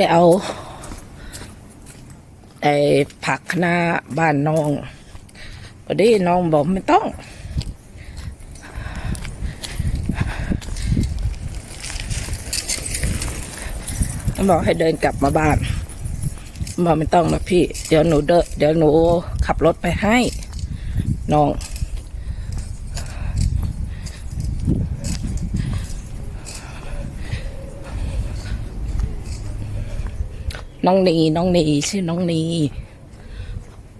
ไปเอาไอ้ผักหน้าบ้านน้องพอดีน้องบอกไม่ต้อง บอกให้เดินกลับมาบ้านบอกไม่ต้องนะพี่ เดี๋ยวหนูเดนเดี๋ยวหนูขับรถไปให้ น้อง น้องนีน้องนีชื่อน้องนี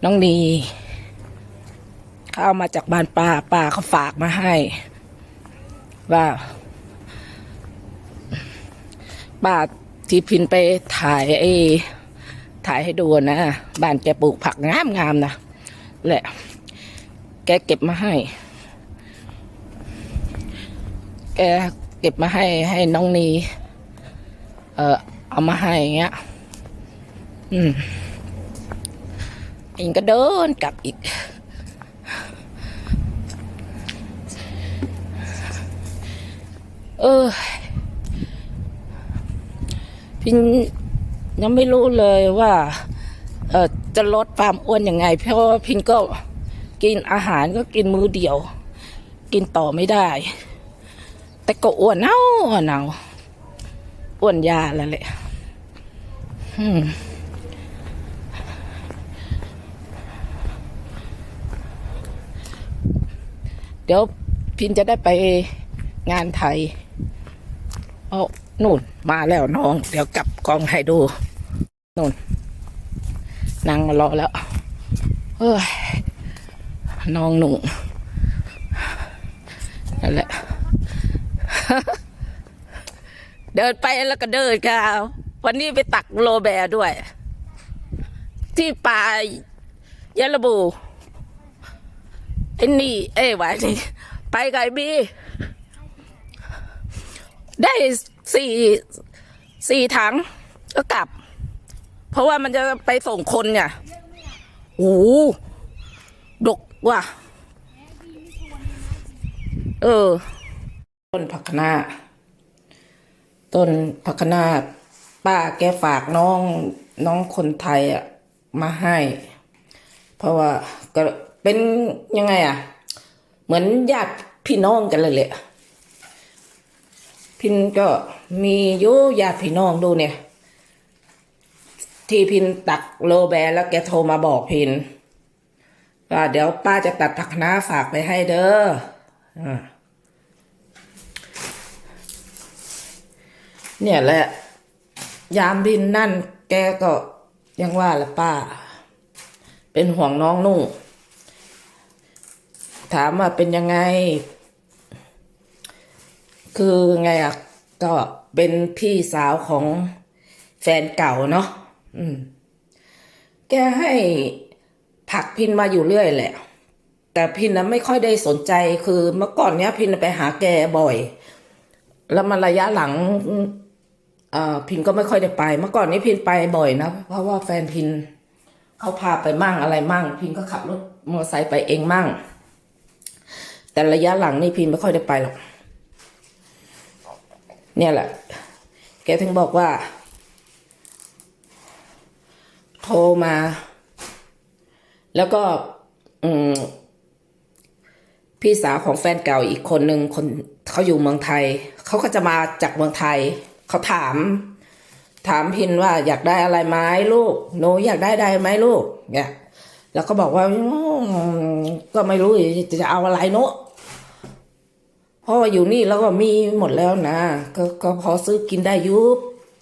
น้องนีเขาเอามาจากบ้านป้าป้าเขาฝากมาให้ ว่าป้าที่พินไปถ่ายไอ้ถ่ายให้ดูนะบ้านแกปลูกผักงามงามๆนะแหละ แกเก็บมาให้ แกเก็บมาให้ให้น้องนีเออเอามาให้อย่างเงี้ย อืมเองก็เดินกลับอีก เออ พินยังไม่รู้เลยว่า เออจะลดความอ้วนยังไง เพราะว่าพินก็กินอาหารก็กินมื้อเดียว กินต่อไม่ได้ แต่ก็อ้วนเน่าอ้วนเน่าอ้วนยาแล้วแหละอืม เดี๋ยวพินจะได้ไปงานไทยเอานู่นมาแล้วน้อง เดี๋ยวกลับกองให้ดูนู่นนางมารอแล้วเฮ้ยน้องหนุ่งนั่นแหละ เดินไปแล้วก็เดินค่ะวันนี้ไปตักโลแบร์ด้วย ที่ป่าเยะระบู ไอ้นี่ เอ้ยวะนี่ ไปไก่บี ได้สี่สี่ถัง ก็กลับ เพราะว่ามันจะไปส่งคนเนี่ยโอ้โหดกว่ะ เออ ต้นผักคะน้าต้นผักคะน้าป้าแกฝากน้องน้องคนไทยอะมาให้ เพราะว่าก็ เป็นยังไงอะ เหมือนญาติพี่น้องกันเลยแหละพินก็มีอยุญาติพี่น้องดูเนี่ย ที่พินตักโลแบร์แล้วแกโทรมาบอกพินว่าเดี๋ยวป้าจะตัดผักคะน้าฝากไปให้เด้ออ่าเนี่ยแหละ ยามบินนั่น แกก็ยังว่าละป้า เป็นห่วงน้องนุ่ง ถามว่าเป็นยังไง คือไงอะ ก็เป็นพี่สาวของแฟนเก่าเนาะอืม แกให้ผักพินมาอยู่เรื่อยแหละ แต่พินนะไม่ค่อยได้สนใจ คือเมื่อก่อนเนี้ย พินไปหาแกบ่อย แล้วมาระยะหลังเอ่อพินก็ไม่ค่อยได้ไป เมื่อก่อนนี้พินไปบ่อยนะเพราะว่าแฟนพินเขาพาไปมั่งอะไรมั่ง พินก็ขับรถมอเตอร์ไซค์ไปเองมั่ง แต่ระยะหลังนี่พินไม่ค่อยได้ไปหรอก เนี่ยแหละ แกถึงบอกว่า โทรมา แล้วก็ อืม พี่สาวของแฟนเก่าอีกคนหนึ่งคนเขาอยู่เมืองไทย เขาก็จะมาจากเมืองไทย เขาถาม ถามพินว่าอยากได้อะไรไหมลูกหนูอยากได้ได้ไหมลูกเนี่ยแล้วก็บอกว่าก็ไม่รู้จะเอาอะไรเนาะ พราะว่าอยู่นี่แล้วก็มีหมดแล้วนะก็ก็พอซื้อกินได้ยุบ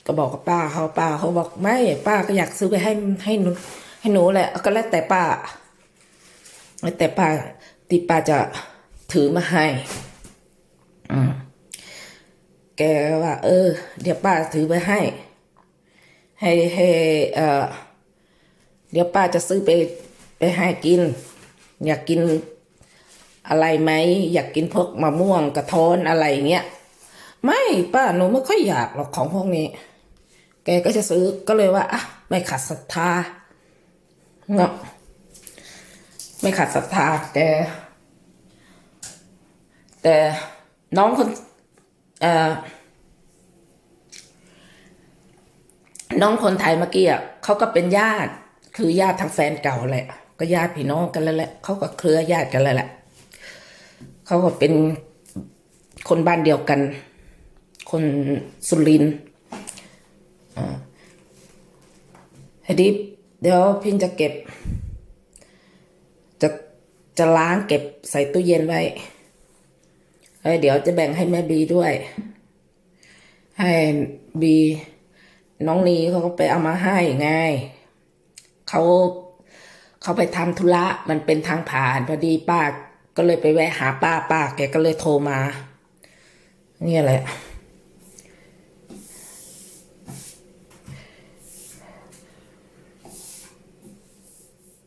ก็บอกกับป้าเขาป้าเขาบอกไม่ป้าก็อยากซื้อไปให้ให้หนูให้หนูแหละก็แล้วแต่ป้าแล้วแต่ป้าที่ป้าจะถือมาให้ อืมแกว่า เออ เดี๋ยวป้าถือไปให้ ให้ให้เออเดี๋ยวป้าจะซื้อไปไปให้กิน อยากกิน อะไรไหมอยากกินพวกมะม่วงกระท้อนอะไรเงี้ยไม่ป้าหนูไม่ค่อยอยากหรอกของพวกนี้ แกก็จะซื้อก็เลยว่าอะไม่ขัดศรัทธาเนาะไม่ขัดศรัทธาแต่แต่น้องคนเอ่อน้องคนไทยเมื่อกี้อะเขาก็เป็นญาติ คือญาติทางแฟนเก่าแหละ ก็ญาติพี่น้องกันแล้วแหละเขาก็เครือญาติกันแล้วแหละ เขาก็เป็นคนบ้านเดียวกัน คนสุรินทร์อ่าทีนี้เดี๋ยวพินจะเก็บ จะจะล้างเก็บใส่ตู้เย็นไว้เอ้ยเดี๋ยวจะแบ่งให้แม่บีด้วย ให้บีน้องนีเขาก็ไปเอามาให้ไงเขาเขาไปทำธุระมันเป็นทางผ่านพอดีป้า ก็เลยไปแวะหาป้าป้าแกก็เลยโทรมา เนี่ยแหละ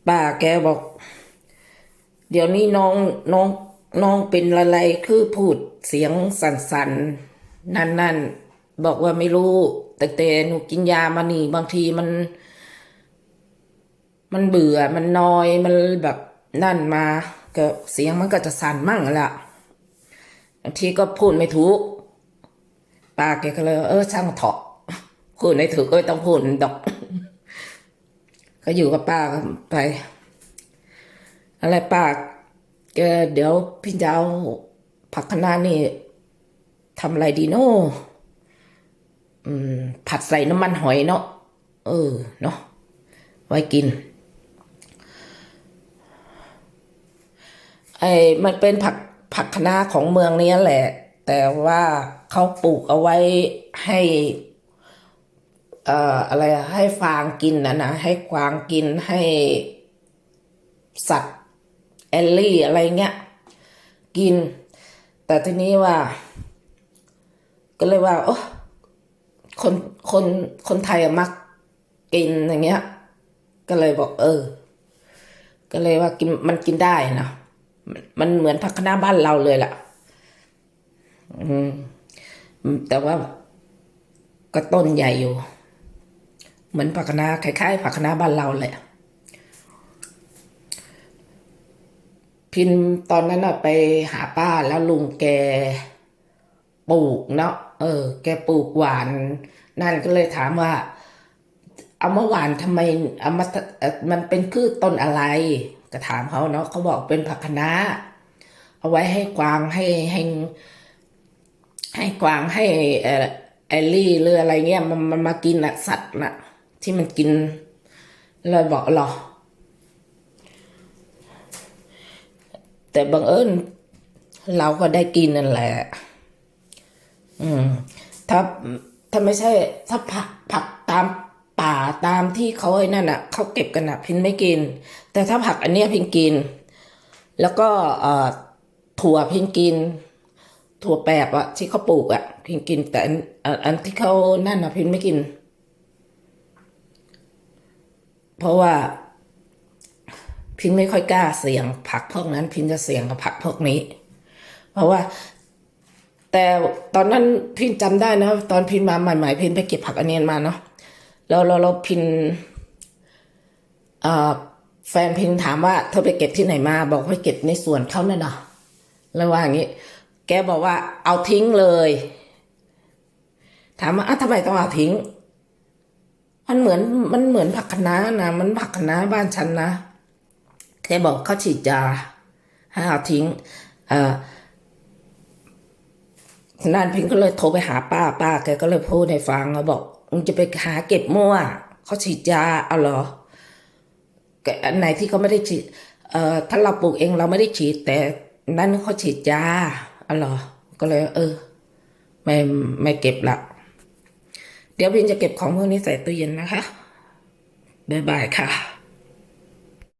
ป้าแกบอก เดี๋ยวนี้น้องน้องน้องเป็นอะไรคือพูดเสียงสั่นๆ นั่นๆ บอกว่าไม่รู้แต่แต่หนูกินยามานี่ บางทีมัน มันเบื่อมันนอยมันแบบนั่นมา ก็เสียงมันก็จะสั่นมั่งละบางทีก็พูดไม่ถูกป้าแกก็เลยเออช่างเถอะพูดไม่ถูกก็ไม่ต้องพูดดอก ก็อยู่กับป้าไป อะไรป้าแกเดี๋ยวพี่จะเอาผักคะน้านี่ทำอะไรดีเนาะผัดใส่น้ำมันหอยเนาะเออเนาะไว้กิน ไอ้มันเป็นผักผักคะน้าของเมืองนี้แหละ แต่ว่าเขาปลูกเอาไว้ให้เอ่ออะไรให้ฟางกินนะนะให้กวางกินให้สัตว์แอลลี่อะไรเงี้ยกิน แต่ทีนี้ว่า ก็เลยว่าโอ้คนคนคนไทยมักกินอย่างเงี้ย ก็เลยบอกเออ ก็เลยว่ากินมันกินได้นะ มันเหมือนผักคะน้าบ้านเราเลยล่ะ อืม แต่ว่าก็ต้นใหญ่อยู่ เหมือนผักคะน้าคล้ายๆผักคะน้าบ้านเราแหละพินตอนนั้นอะไปหาป้าแล้วลุงแกปลูกเนาะเออ แกปลูกหวาน นั่นก็เลยถามว่า เอามาหวานทำไมเอามามันเป็นคือต้นอะไร ก็ถามเขาเนาะเขาบอกเป็นผักคะน้าเอาไว้ให้กวางให้ให้ให้กวางให้เอ่อแอลลี่หรืออะไรเงี้ยมันมันมากินอะสัตว์น่ะ ที่มันกินเลยบอกหรอแต่บังเอิญเราก็ได้กินนั่นแหละ อืม ถ้าถ้าไม่ใช่ ถ้าผักผักตาม ตามที่เขาไอ้นั่นอะเขาเก็บกันอะพินไม่กิน แต่ถ้าผักอันเนี้ยพินกิน แล้วก็ถั่วพินกิน ถั่วแปบอะที่เขาปลูกอะพินกิน แต่อันที่เขานั่นอะพินไม่กิน เพราะว่าพินไม่ค่อยกล้าเสี่ยงผักพวกนั้น พินจะเสี่ยงกับผักพวกนี้ เพราะว่าแต่ตอนนั้นพินจำได้นะ ตอนพินมาใหม่ๆพินไปเก็บผักอันเนียนมาเนาะ แล้วเราเราพินแฟนพินถามว่าเธอไปเก็บที่ไหนมา บอกไปเก็บในสวนเขาเนี่ยนะแล้วว่าอย่างนี้ แกบอกว่าเอาทิ้งเลย ถามว่าอ้าวทำไมต้องเอาทิ้ง มันเหมือนมันเหมือนผักคะน้านะมันผักคะน้าบ้านฉันนะแกบอกเขาฉีดยาให้เอาทิ้ง เอ่อนานพิงก็เลยโทรไปหาป้าป้าแกก็เลยพูดให้ฟังเขาบอก มึงจะไปหาเก็บมั่วเขาฉีดยาเอาเหรออันไหนที่เขาไม่ได้ฉีดเอ่อถ้าเราปลูกเองเราไม่ได้ฉีด แต่นั่นเขาฉีดยาเอาเหรอก็เลย เออ ไม่ไม่เก็บละเดี๋ยวพินจะเก็บของพวกนี้ใส่ตู้เย็นนะคะบ๊ายบายค่ะ